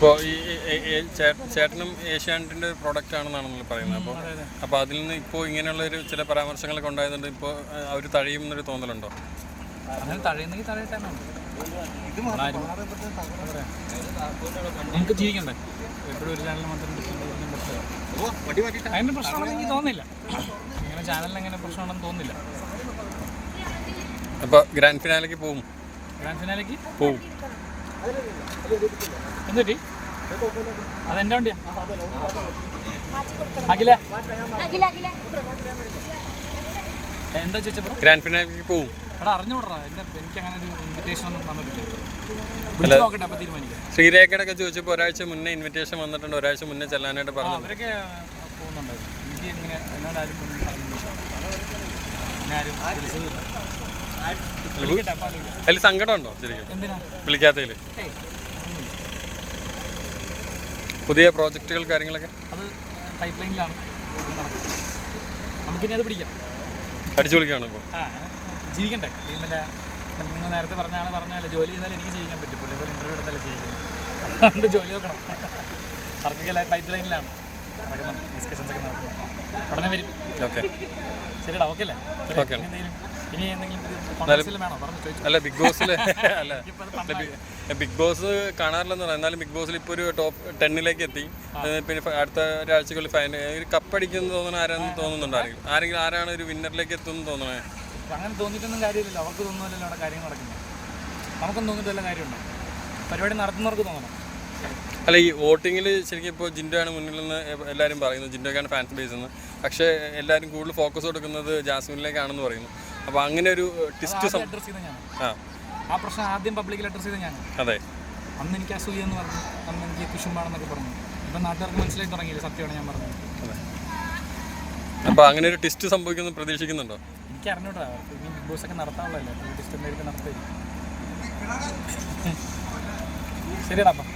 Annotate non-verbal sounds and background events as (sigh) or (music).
ഇപ്പോൾ ഈ ചേട്ടനും ഏഷ്യാനെറ്റിന്റെ ഒരു പ്രോഡക്റ്റ് ആണെന്നാണ് നമ്മൾ പറയുന്നത്. അപ്പോൾ അപ്പോൾ അതിൽ നിന്ന് ഇപ്പോൾ ഇങ്ങനെയുള്ള ഒരു ചില പരാമർശങ്ങളൊക്കെ ഉണ്ടായതുകൊണ്ട് ഇപ്പോൾ അവർ തഴയും എന്നൊരു തോന്നലുണ്ടോ? അങ്ങനെ തഴയുന്നെങ്കിൽ തഴയട്ടെ? നമുക്ക് ജീവിക്കണ്ടേ? എപ്പോഴും ഒരു ചാനൽ മാത്രം ഡിപ്പെൻഡ് ചെയ്യാൻ പറ്റില്ല അതിന് പ്രശ്നമാണെന്ന് എനിക്ക് തോന്നില്ല. ഇങ്ങനെ ചാനലിന് അങ്ങനെ പ്രശ്നമാണെന്ന് തോന്നില്ല. അപ്പോൾ ഗ്രാൻഡ് ഫിനാലേക്ക് പോവും. ഗ്രാൻഡ് ഫിനാലേക്ക് പോവും. എന്തുപറ്റി? അതെന്റെ വണ്ടിയാ? അഖില. എന്താ ചോദിച്ചപ്പോ ഗ്രാൻഡ് ഫിനാലേക്ക് പോവും. എടാ അറിഞ്ഞോടാ എനിക്ക് അങ്ങനെ ഒരു ഇൻവിറ്റേഷൻ ഒന്നും തന്നിട്ടില്ല ശ്രീരേഖയുടെ ഒക്കെ ചോദിച്ചപ്പോൾ ഒരാഴ്ച മുന്നേ ഇൻവിറ്റേഷൻ വന്നിട്ടുണ്ട്. ഒരാഴ്ച മുന്നേ ചെല്ലാനായിട്ട് പറഞ്ഞു അവരൊക്കെ പോകുന്നുണ്ടായിരുന്നു. എനിക്ക് ഇങ്ങനെ എന്നോട് ആരും ഒന്നും സങ്കടം ഉണ്ടോ. അതിൽ ശരിക്കും? വിളിക്കാത്തതിൽ പുതിയ പ്രോജക്റ്റുകൾ കാര്യങ്ങളൊക്കെ? അത് പൈപ്പ് ലൈനിലാണ് നമുക്കിനി അത് പിടിക്കാം. അടിച്ചു വിളിക്കുകയാണ് ഇപ്പോൾ ജീവിക്കണ്ടേ? നിങ്ങൾ നേരത്തെ പറഞ്ഞാണ് പറഞ്ഞാൽ ജോലി ചെയ്താൽ എനിക്ക് ജീവിക്കാൻ പറ്റും ഇന്റർവ്യൂ ഇന്റർവ്യൂ എടുത്താലേ ജീവിക്കുന്നത് അതുകൊണ്ട് ജോലി നോക്കണം. പൈപ്പ് ലൈനിലാണ് ഡിസ്കഷൻസ് ഒക്കെ നടക്കുന്നത് ഉടനെ വരും. ഓക്കെ. ശരിടാ ഓക്കെ. അല്ലേ. ഇനി എന്തെങ്കിലും അല്ല ബിഗ് ബോസിൽ (laughs) അല്ല. ബിഗ് ബോസ് കാണാറില്ലെന്ന് പറയാം. എന്നാലും ബിഗ് ബോസിൽ ഇപ്പോൾ ഒരു ടോപ്പ് ടെന്നിലേക്ക് എത്തി. പിന്നെ അടുത്ത ഒരാഴ്ചകളിൽ ഫൈനൽ ഒരു കപ്പടിക്കുന്നു തോന്നുന്ന ആരാന്ന് തോന്നുന്നുണ്ടായിരിക്കും ആരെങ്കിലും ആരെങ്കിലും ആരാണ് ഒരു വിന്നറിലേക്ക് എത്തുമെന്ന് തോന്നണേ? അങ്ങനെ തോന്നിയിട്ടൊന്നും കാര്യമില്ലല്ലോ. അവർക്ക് തോന്നുന്നില്ലല്ലോ അവിടെ കാര്യങ്ങൾ നടക്കുന്നത് നമുക്കൊന്നും തോന്നിയിട്ട് വല്ല കാര്യമുണ്ടോ? പരിപാടി നടത്തുന്നവർക്ക് തോന്നണം. അല്ല ഈ വോട്ടിങ്ങിൽ ശരിക്കും ഇപ്പോൾ ജിൻഡോ ആണ് മുന്നിൽ നിന്ന് എല്ലാവരും പറയുന്നത് ജിൻഡോക്കാണ് ഫാൻസ് ബേസ് എന്ന് പക്ഷേ എല്ലാവരും കൂടുതൽ ഫോക്കസ് കൊടുക്കുന്നത് ജാസ്മിനിലേക്കാണെന്ന് പറയുന്നു. അപ്പോൾ അങ്ങനെ ഒരു ടിസ്റ്റ് സം അഡ്രസ് ചെയ്ത ഞാൻ ആ. ആ പ്രശ്നം ആദ്യം പബ്ലിക്കിൽ അഡ്രസ് ചെയ്ത ഞാൻ അതെ. അന്ന് എനിക്ക് അസൂയ എന്ന് പറഞ്ഞു അന്ന് എനിക്ക് കുശുമ്പാണെന്നൊക്കെ പറഞ്ഞു. ഇപ്പം നാട്ടുകാർക്ക് മനസ്സിലായി തുടങ്ങിയില്ല സത്യമാണ് ഞാൻ പറഞ്ഞത്. അതെ. അപ്പോൾ അങ്ങനെ ഒരു ടിസ്റ്റ് സംഭവിക്കുന്നു പ്രതീക്ഷിക്കുന്നുണ്ടോ? എനിക്ക് അറിഞ്ഞൂടാ. അവർക്ക് ഇനി ബിഗ് ബോസ് ഒക്കെ നടത്താനുള്ളതല്ലേ. ടിസ്റ്റ് ആയിട്ട് നടത്തായിരിക്കും (laughs) ശരിയടാ അപ്പം.